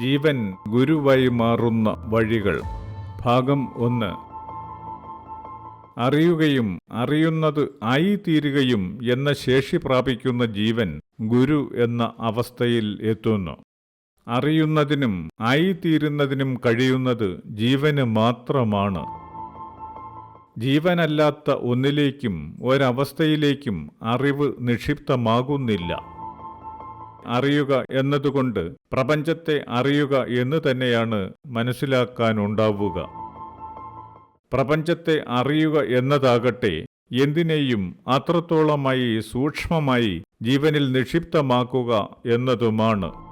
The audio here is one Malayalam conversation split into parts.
ജീവൻ ഗുരുവായി മാറുന്ന വഴികൾ. ഭാഗം ഒന്ന്. അറിയുകയും അറിയുന്നത് ആയിത്തീരുകയും എന്ന ശേഷി പ്രാപിക്കുന്ന ജീവൻ ഗുരു എന്ന അവസ്ഥയിൽ എത്തുന്നു. അറിയുന്നതിനും ആയിത്തീരുന്നതിനും കഴിയുന്നത് ജീവന് മാത്രമാണ്. ജീവനല്ലാത്ത ഒന്നിലേക്കും ഒരവസ്ഥയിലേക്കും അറിവ് നിക്ഷിപ്തമാകുന്നില്ല. അറിയുക എന്നതുകൊണ്ട് പ്രപഞ്ചത്തെ അറിയുക എന്ന് തന്നെയാണ് മനസ്സിലാക്കാനുണ്ടാവുക. പ്രപഞ്ചത്തെ അറിയുക എന്നതാകട്ടെ എന്തിനേയും അത്രത്തോളമായി സൂക്ഷ്മമായി ജീവനിൽ നിക്ഷിപ്തമാക്കുക എന്നതുമാണ്.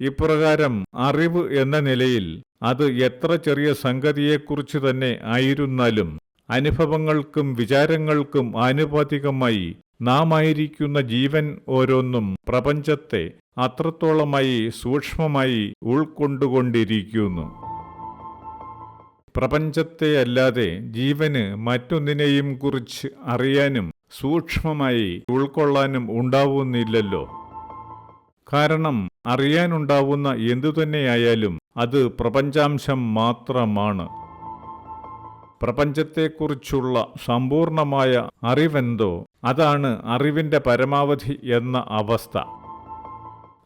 ഇപ്രകാരം അറിവ് എന്ന നിലയിൽ അത് എത്ര ചെറിയ സംഗതിയെക്കുറിച്ച് തന്നെ ആയിരുന്നാലും അനുഭവങ്ങൾക്കും വിചാരങ്ങൾക്കും ആനുപാതികമായി നാം ആയിരിക്കുന്ന ജീവൻ ഓരോന്നും പ്രപഞ്ചത്തെ അത്രത്തോളമായി സൂക്ഷ്മമായി ഉൾക്കൊണ്ടുകൊണ്ടിരിക്കുന്നു. പ്രപഞ്ചത്തെ അല്ലാതെ ജീവന് മറ്റൊന്നിനെയും കുറിച്ച് അറിയാനും സൂക്ഷ്മമായി ഉൾക്കൊള്ളാനും ഉണ്ടാവുന്നില്ലല്ലോ. കാരണം അറിയാനുണ്ടാവുന്ന എന്തുതന്നെയായാലും അത് പ്രപഞ്ചാംശം മാത്രമാണ്. പ്രപഞ്ചത്തെക്കുറിച്ചുള്ള സമ്പൂർണമായ അറിവെന്തോ അതാണ് അറിവിന്റെ പരമാവധി എന്ന അവസ്ഥ.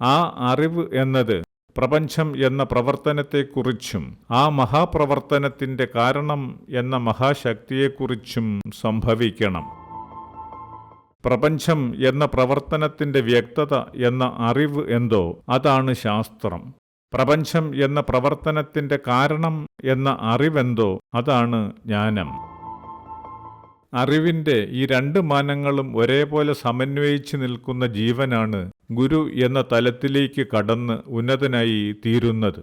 ആ അറിവ് എന്നത് പ്രപഞ്ചം എന്ന പ്രവർത്തനത്തെക്കുറിച്ചും ആ മഹാപ്രവർത്തനത്തിന്റെ കാരണം എന്ന മഹാശക്തിയെക്കുറിച്ചും സംഭവിക്കണം. പ്രപഞ്ചം എന്ന പ്രവർത്തനത്തിന്റെ വ്യക്തത എന്ന അറിവ് എന്തോ അതാണ് ശാസ്ത്രം. പ്രപഞ്ചം എന്ന പ്രവർത്തനത്തിന്റെ കാരണം എന്ന അറിവെന്തോ അതാണ് ജ്ഞാനം. അറിവിന്റെ ഈ രണ്ട് മാനങ്ങളും ഒരേപോലെ സമന്വയിച്ച് നിൽക്കുന്ന ജീവനാണ് ഗുരു എന്ന തലത്തിലേക്ക് കടന്ന് ഉന്നതനായി തീരുന്നത്.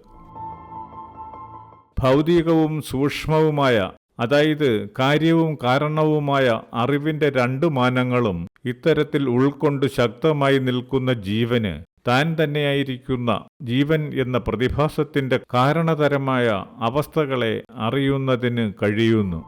ഭൗതികവും സൂക്ഷ്മവുമായ അതായത് കാര്യവും കാരണവുമായ അറിവിന്റെ രണ്ട് മാനങ്ങളും ഇത്തരത്തിൽ ഉൾക്കൊണ്ട് ശക്തമായി നിൽക്കുന്ന ജീവന് താൻ തന്നെയായിരിക്കുന്ന ജീവൻ എന്ന പ്രതിഭാസത്തിന്റെ കാരണതരമായ അവസ്ഥകളെ അറിയുന്നതിന് കഴിയുന്നു.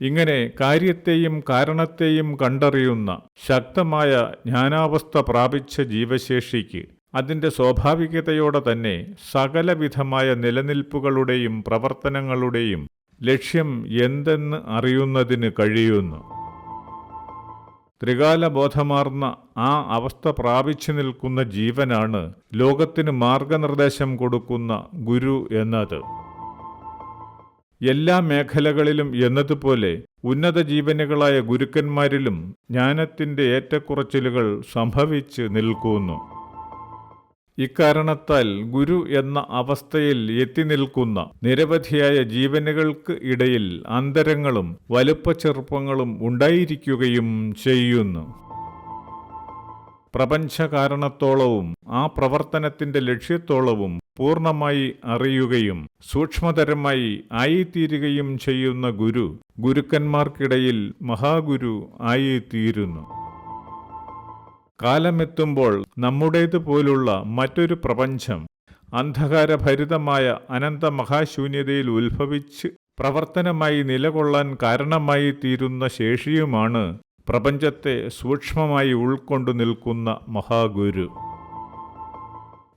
ഇങ്ങനെ കാര്യത്തെയും കാരണത്തെയും കണ്ടറിയുന്ന ശക്തമായ ജ്ഞാനാവസ്ഥ പ്രാപിച്ച ജീവശേഷിക്ക് അതിന്റെ സ്വാഭാവികതയോടെ തന്നെ സകലവിധമായ നിലനിൽപ്പുകളുടെയും പ്രവർത്തനങ്ങളുടെയും ലക്ഷ്യം എന്തെന്ന് അറിയുന്നതിന് കഴിയുന്നു. ത്രികാലബോധമാർന്ന ആ അവസ്ഥ പ്രാപിച്ചു നിൽക്കുന്ന ജീവനാണ് ലോകത്തിന് മാർഗനിർദ്ദേശം കൊടുക്കുന്ന ഗുരു എന്നത്. എല്ലാ മേഖലകളിലും എന്നതുപോലെ ഉന്നത ജീവനുകളായ ഗുരുക്കന്മാരിലും ജ്ഞാനത്തിന്റെ ഏറ്റക്കുറച്ചിലുകൾ സംഭവിച്ച് നിൽക്കുന്നു. ഇക്കാരണത്താൽ ഗുരു എന്ന അവസ്ഥയിൽ എത്തി നിൽക്കുന്ന നിരവധിയായ ജീവനുകൾക്ക് ഇടയിൽ അന്തരങ്ങളും വലുപ്പച്ചെറുപ്പങ്ങളും ഉണ്ടായിരിക്കുകയും ചെയ്യുന്നു. പ്രപഞ്ചകാരണത്തോളവും ആ പ്രവർത്തനത്തിന്റെ ലക്ഷ്യത്തോളവും പൂർണമായി അറിയുകയും സൂക്ഷ്മതരമായി ആയിത്തീരുകയും ചെയ്യുന്ന ഗുരു ഗുരുക്കന്മാർക്കിടയിൽ മഹാഗുരു ആയിത്തീരുന്നു. കാലമെത്തുമ്പോൾ നമ്മുടേതുപോലുള്ള മറ്റൊരു പ്രപഞ്ചം അന്ധകാരഭരിതമായ അനന്ത മഹാശൂന്യതയിൽ ഉത്ഭവിച്ച് പ്രവർത്തനമായി നിലകൊള്ളാൻ കാരണമായി തീരുന്ന ശേഷിയുമാണ് പ്രപഞ്ചത്തെ സൂക്ഷ്മമായി ഉൾക്കൊണ്ടു നിൽക്കുന്ന മഹാഗുരു.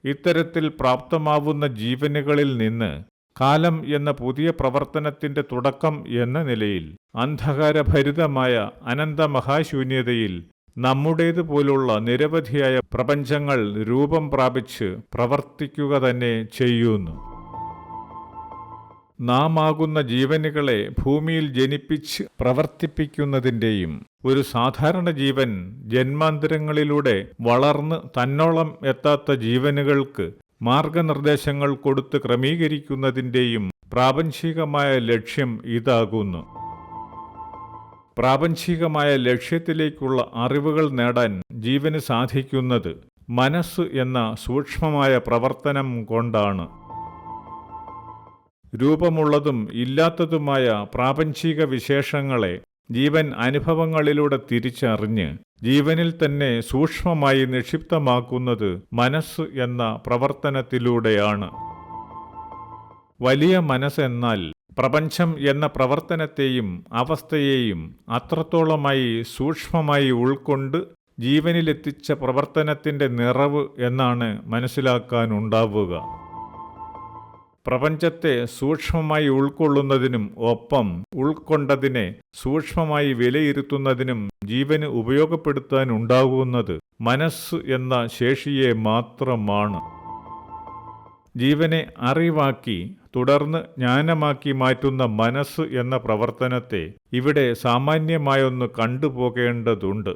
ഇത്തരത്തിൽ പ്രാപ്തമാവുന്ന ജീവനുകളിൽ നിന്ന് കാലം എന്ന പുതിയ പ്രവർത്തനത്തിന്റെ തുടക്കം എന്ന നിലയിൽ അന്ധകാരഭരിതമായ അനന്ത മഹാശൂന്യതയിൽ നമ്മുടേതുപോലുള്ള നിരവധിയായ പ്രപഞ്ചങ്ങൾ രൂപം പ്രാപിച്ച് പ്രവർത്തിക്കുക തന്നെ ചെയ്യുന്നു. നാം ആകുന്ന ജീവനുകളെ ഭൂമിയിൽ ജനിപ്പിച്ച് പ്രവർത്തിപ്പിക്കുന്നതിന്റെയും ഒരു സാധാരണ ജീവൻ ജന്മാന്തരങ്ങളിലൂടെ വളർന്ന് തന്നോളം എത്താത്ത ജീവനുകൾക്ക് മാർഗനിർദ്ദേശങ്ങൾ കൊടുത്ത് ക്രമീകരിക്കുന്നതിന്റെയും പ്രാപഞ്ചികമായ ലക്ഷ്യം ഇതാകുന്നു. പ്രാപഞ്ചികമായ ലക്ഷ്യത്തിലേക്കുള്ള അറിവുകൾ നേടാൻ ജീവന് സാധിക്കുന്നത് മനസ്സ് എന്ന സൂക്ഷ്മമായ പ്രവർത്തനം കൊണ്ടാണ്. രൂപമുള്ളതും ഇല്ലാത്തതുമായ പ്രാപഞ്ചിക വിശേഷങ്ങളെ ജീവൻ അനുഭവങ്ങളിലൂടെ തിരിച്ചറിഞ്ഞ് ജീവനിൽ തന്നെ സൂക്ഷ്മമായി നിക്ഷിപ്തമാക്കുന്നത് മനസ്സ് എന്ന പ്രവർത്തനത്തിലൂടെയാണ്. വലിയ മനസ്സെന്നാൽ പ്രപഞ്ചം എന്ന പ്രവർത്തനത്തെയും അവസ്ഥയെയും അത്രത്തോളമായി സൂക്ഷ്മമായി ഉൾക്കൊണ്ട് ജീവനിലെത്തിച്ച പ്രവർത്തനത്തിന്റെ നിറവ് എന്നാണ് മനസ്സിലാക്കാനുണ്ടാവുക. പ്രപഞ്ചത്തെ സൂക്ഷ്മമായി ഉൾക്കൊള്ളുന്നതിനും ഒപ്പം ഉൾക്കൊണ്ടതിനെ സൂക്ഷ്മമായി വിലയിരുത്തുന്നതിനും ജീവന് ഉപയോഗപ്പെടുത്താനുണ്ടാകുന്നത് മനസ്സ് എന്ന ശേഷിയെ മാത്രമാണ്. ജീവനെ അറിവാക്കി തുടർന്ന് ജ്ഞാനമാക്കി മാറ്റുന്ന മനസ്സ് എന്ന പ്രവർത്തനത്തെ ഇവിടെ സാമാന്യമായൊന്ന് കണ്ടുപോകേണ്ടതുണ്ട്.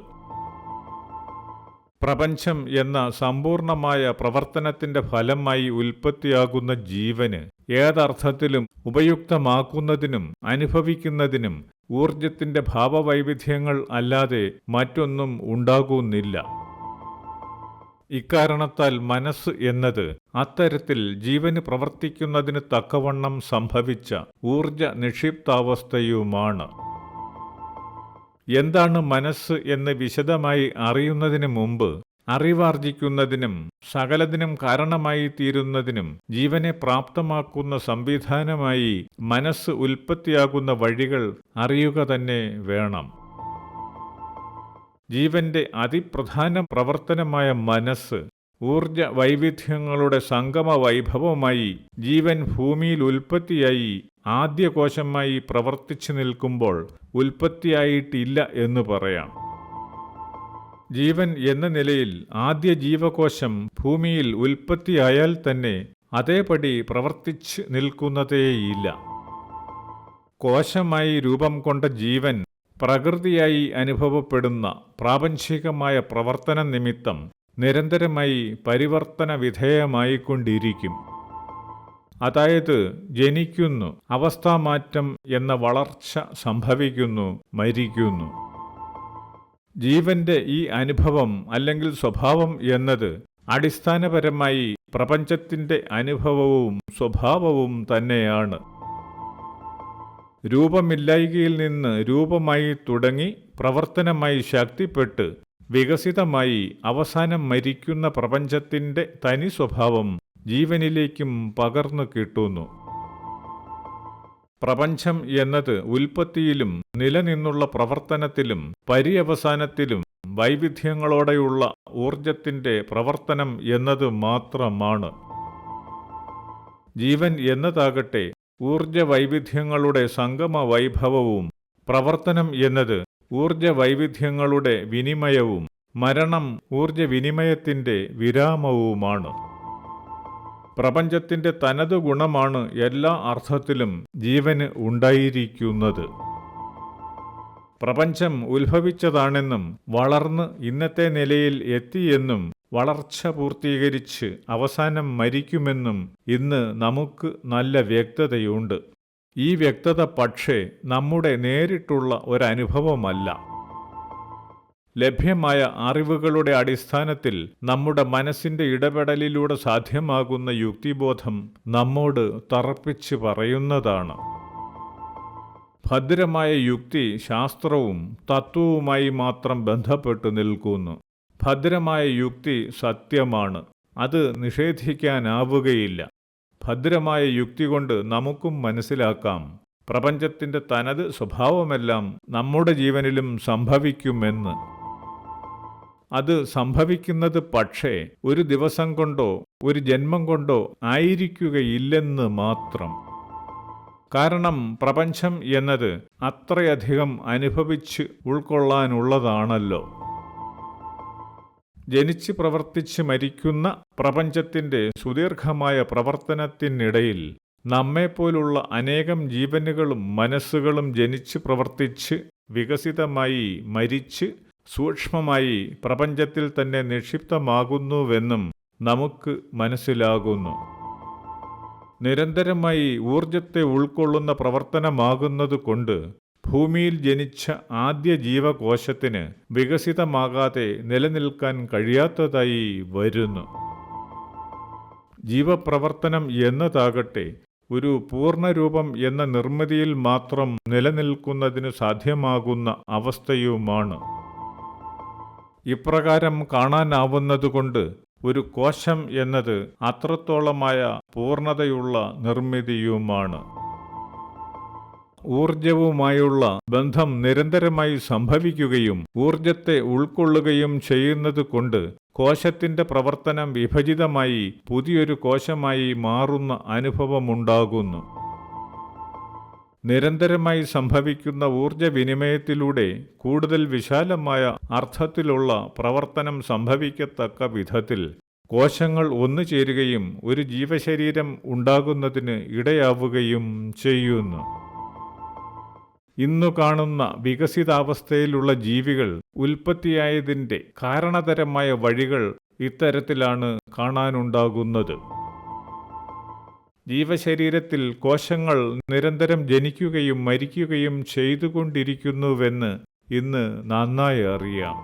പ്രപഞ്ചം എന്ന സമ്പൂർണമായ പ്രവർത്തനത്തിന്റെ ഫലമായി ഉൽപ്പത്തിയാകുന്ന ജീവന് ഏതർത്ഥത്തിലും ഉപയുക്തമാക്കുന്നതിനും അനുഭവിക്കുന്നതിനും ഊർജത്തിന്റെ ഭാവവൈവിധ്യങ്ങൾ അല്ലാതെ മറ്റൊന്നും ഉണ്ടാകുന്നില്ല. ഇക്കാരണത്താൽ മനസ്സ് എന്നത് അത്തരത്തിൽ ജീവന് പ്രവർത്തിക്കുന്നതിന് തക്കവണ്ണം സംഭവിച്ച ഊർജ നിക്ഷിപ്താവസ്ഥയുമാണ്. എന്താണ് മനസ്സ് എന്ന് വിശദമായി അറിയുന്നതിന് മുമ്പ് അറിവാർജിക്കുന്നതിനും സകലതിനും കാരണമായി തീരുന്നതിനും ജീവനെ പ്രാപ്തമാക്കുന്ന സംവിധാനമായി മനസ്സ് ഉൽപ്പത്തിയാകുന്ന വഴികൾ അറിയുക തന്നെ വേണം. ജീവന്റെ അതിപ്രധാന പ്രവർത്തനമായ മനസ്സ് ഊർജ വൈവിധ്യങ്ങളുടെ സംഗമ വൈഭവമായി ജീവൻ ഭൂമിയിൽ ഉൽപ്പത്തിയായി ആദ്യ കോശമായി പ്രവർത്തിച്ചു നിൽക്കുമ്പോൾ ഉൽപ്പത്തിയായിട്ടില്ല എന്ന് പറയാം. ജീവൻ എന്ന നിലയിൽ ആദ്യ ജീവകോശം ഭൂമിയിൽ ഉൽപ്പത്തിയായാൽ തന്നെ അതേപടി പ്രവർത്തിച്ച് നിൽക്കുന്നതേയില്ല. കോശമായി രൂപം കൊണ്ട ജീവൻ പ്രകൃതിയായി അനുഭവപ്പെടുന്ന പ്രാപഞ്ചികമായ പ്രവർത്തന നിമിത്തം നിരന്തരമായി പരിവർത്തന വിധേയമായിക്കൊണ്ടിരിക്കും. അതായത് ജനിക്കുന്നു അവസ്ഥാമാറ്റം എന്ന വളർച്ച സംഭവിക്കുന്നു മരിക്കുന്നു. ജീവന്റെ ഈ അനുഭവം അല്ലെങ്കിൽ സ്വഭാവം എന്നത് അടിസ്ഥാനപരമായി പ്രപഞ്ചത്തിന്റെ അനുഭവവും സ്വഭാവവും തന്നെയാണ്. രൂപമില്ലായികയിൽ നിന്ന് രൂപമായി തുടങ്ങി പ്രവർത്തനമായി ശക്തിപ്പെട്ട് വികസിതമായി അവസാനം മരിക്കുന്ന പ്രപഞ്ചത്തിന്റെ തനി സ്വഭാവം ജീവനിലേക്കും പകർന്നു കിട്ടുന്നു. പ്രപഞ്ചം എന്നത് ഉൽപ്പത്തിയിലും നിലനിന്നുള്ള പ്രവർത്തനത്തിലും പര്യവസാനത്തിലും വൈവിധ്യങ്ങളോടെയുള്ള ഊർജത്തിന്റെ പ്രവർത്തനം എന്നത് മാത്രമാണ്. ജീവൻ എന്നതാകട്ടെ ഊർജ വൈവിധ്യങ്ങളുടെ സംഗമ വൈഭവവും പ്രവർത്തനം എന്നത് ഊർജ വൈവിധ്യങ്ങളുടെ വിനിമയവും മരണം ഊർജ വിനിമയത്തിന്റെ വിരാമവുമാണ്. പ്രപഞ്ചത്തിന്റെ തനതു ഗുണമാണ് എല്ലാ അർത്ഥത്തിലും ജീവന് ഉണ്ടായിരിക്കുന്നത്. പ്രപഞ്ചം ഉത്ഭവിച്ചതാണെന്നും വളർന്ന് ഇന്നത്തെ നിലയിൽ എത്തിയെന്നും വളർച്ച പൂർത്തീകരിച്ച് അവസാനം മരിക്കുമെന്നും ഇന്ന് നമുക്ക് നല്ല വ്യക്തതയുണ്ട്. ഈ വ്യക്തത പക്ഷേ നമ്മുടെ നേരിട്ടുള്ള ഒരനുഭവമല്ല. ലഭ്യമായ അറിവുകളുടെ അടിസ്ഥാനത്തിൽ നമ്മുടെ മനസ്സിന്റെ ഇടപെടലിലൂടെ സാധ്യമാകുന്ന യുക്തിബോധം നമ്മോട് തറപ്പിച്ച് പറയുന്നതാണ്. ഭദ്രമായ യുക്തി ശാസ്ത്രവും തത്വവുമായി മാത്രം ബന്ധപ്പെട്ടു നിൽക്കുന്നു. ഭദ്രമായ യുക്തി സത്യമാണ്. അത് നിഷേധിക്കാനാവുകയില്ല. ഭദ്രമായ യുക്തി കൊണ്ട് നമുക്കും മനസ്സിലാക്കാം. പ്രപഞ്ചത്തിന്റെ തനത് സ്വഭാവമെല്ലാം നമ്മുടെ ജീവനിലും സംഭവിക്കുമെന്ന്. അത് സംഭവിക്കുന്നത് പക്ഷേ ഒരു ദിവസം കൊണ്ടോ ഒരു ജന്മം കൊണ്ടോ ആയിരിക്കുകയില്ലെന്ന് മാത്രം. കാരണം പ്രപഞ്ചം എന്നത് അത്രയധികം അനുഭവിച്ച് ഉൾക്കൊള്ളാനുള്ളതാണല്ലോ. ജനിച്ച് പ്രവർത്തിച്ച് മരിക്കുന്ന പ്രപഞ്ചത്തിന്റെ സുദീർഘമായ പ്രവർത്തനത്തിനിടയിൽ നമ്മെപ്പോലുള്ള അനേകം ജീവനുകളും മനസ്സുകളും ജനിച്ച് പ്രവർത്തിച്ച് വികസിതമായി മരിച്ച് സൂക്ഷ്മമായി പ്രപഞ്ചത്തിൽ തന്നെ നിക്ഷിപ്തമാകുന്നുവെന്നും നമുക്ക് മനസ്സിലാകുന്നു. നിരന്തരമായി ഊർജത്തെ ഉൾക്കൊള്ളുന്ന പ്രവർത്തനമാകുന്നതുകൊണ്ട് ഭൂമിയിൽ ജനിച്ച ആദ്യ ജീവകോശത്തിന് വികസിതമാകാതെ നിലനിൽക്കാൻ കഴിയാത്തതായി വരുന്നു. ജീവപ്രവർത്തനം എന്നതാകട്ടെ ഒരു പൂർണരൂപം എന്ന നിർമ്മിതിയിൽ മാത്രം നിലനിൽക്കുന്നതിന് സാധ്യമാകുന്ന അവസ്ഥയുമാണ്. ഇപ്രകാരം കാണാനാവുന്നതുകൊണ്ട് ഒരു കോശം എന്നത് അത്രത്തോളമായ പൂർണതയുള്ള നിർമ്മിതിയുമാണ്. ഊർജവുമായുള്ള ബന്ധം നിരന്തരമായി സംഭവിക്കുകയും ഊർജത്തെ ഉൾക്കൊള്ളുകയും ചെയ്യുന്നതുകൊണ്ട് കോശത്തിന്റെ പ്രവർത്തനം വിഭജിതമായി പുതിയൊരു കോശമായി മാറുന്ന അനുഭവമുണ്ടാകുന്നു. നിരന്തരമായി സംഭവിക്കുന്ന ഊർജവിനിമയത്തിലൂടെ കൂടുതൽ വിശാലമായ അർത്ഥത്തിലുള്ള പ്രവർത്തനം സംഭവിക്കത്തക്ക വിധത്തിൽ കോശങ്ങൾ ഒന്നു ചേരുകയും ഒരു ജീവശരീരം ഉണ്ടാകുന്നതിന് ഇടയാവുകയും ചെയ്യുന്നു. ഇന്നു കാണുന്ന വികസിതാവസ്ഥയിലുള്ള ജീവികൾ ഉൽപ്പത്തിയായതിന്റെ കാരണതരമായ വഴികൾ ഇത്തരത്തിലാണ് കാണാനുണ്ടാകുന്നത്. ജീവശരീരത്തിൽ കോശങ്ങൾ നിരന്തരം ജനിക്കുകയും മരിക്കുകയും ചെയ്തുകൊണ്ടിരിക്കുന്നുവെന്ന് ഇന്ന് നന്നായി അറിയാം.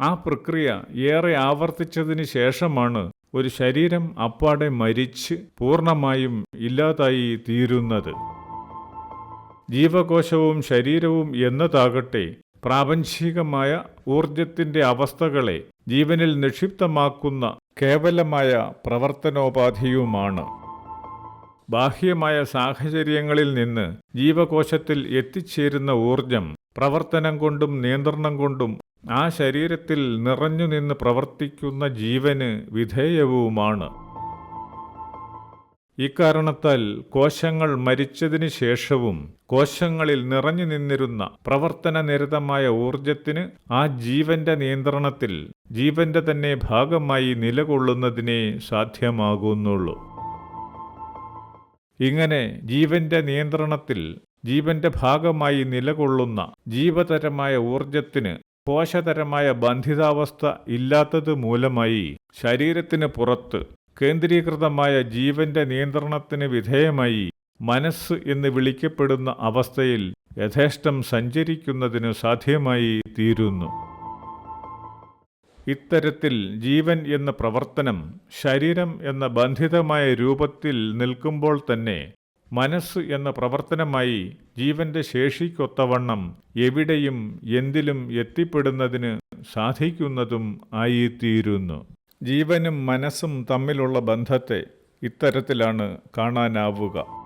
ആ പ്രക്രിയ ഏറെ ആവർത്തിച്ചതിന് ശേഷമാണ് ഒരു ശരീരം അപ്പാടെ മരിച്ച് പൂർണമായും ഇല്ലാതായി തീരുന്നത്. ജീവകോശവും ശരീരവും എന്നതാകട്ടെ പ്രാപഞ്ചികമായ ഊർജത്തിന്റെ അവസ്ഥകളെ ജീവനിൽ നിക്ഷിപ്തമാക്കുന്ന കേവലമായ പ്രവർത്തനോപാധിയുമാണ്. ബാഹ്യമായ സാഹചര്യങ്ങളിൽ നിന്ന് ജീവകോശത്തിൽ എത്തിച്ചേരുന്ന ഊർജം പ്രവർത്തനം കൊണ്ടും നിയന്ത്രണം കൊണ്ടും ആ ശരീരത്തിൽ നിറഞ്ഞു നിന്ന് പ്രവർത്തിക്കുന്ന ജീവന് വിധേയവുമാണ്. ഇക്കാരണത്താൽ കോശങ്ങൾ മരിച്ചതിനു ശേഷവും കോശങ്ങളിൽ നിറഞ്ഞു നിന്നിരുന്ന പ്രവർത്തനനിരതമായ ഊർജത്തിന് ആ ജീവന്റെ നിയന്ത്രണത്തിൽ ജീവന്റെ തന്നെ ഭാഗമായി നിലകൊള്ളുന്നതിനെ സാധ്യമാകുന്നുള്ളൂ. ഇങ്ങനെ ജീവന്റെ നിയന്ത്രണത്തിൽ ജീവന്റെ ഭാഗമായി നിലകൊള്ളുന്ന ജീവതരമായ ഊർജത്തിന് കോശതരമായ ബന്ധിതാവസ്ഥ ഇല്ലാത്തത് മൂലമായി ശരീരത്തിന് പുറത്ത് കേന്ദ്രീകൃതമായ ജീവന്റെ നിയന്ത്രണത്തിന് വിധേയമായി മനസ്സ് എന്ന് വിളിക്കപ്പെടുന്ന അവസ്ഥയിൽ യഥേഷ്ടം സഞ്ചരിക്കുന്നതിനു സാധ്യമായി തീരുന്നു. ഇത്തരത്തിൽ ജീവൻ എന്ന പ്രവർത്തനം ശരീരം എന്ന ബന്ധിതമായ രൂപത്തിൽ നിൽക്കുമ്പോൾ തന്നെ മനസ്സ് എന്ന പ്രവർത്തനമായി ജീവന്റെ ശേഷിക്കൊത്തവണ്ണം എവിടെയും എന്തിലും എത്തിപ്പെടുന്നതിന് സാധിക്കുന്നതും ആയിത്തീരുന്നു. ജീവനും മനസ്സും തമ്മിലുള്ള ബന്ധത്തെ ഇത്തരത്തിലാണ് കാണാനാവുക.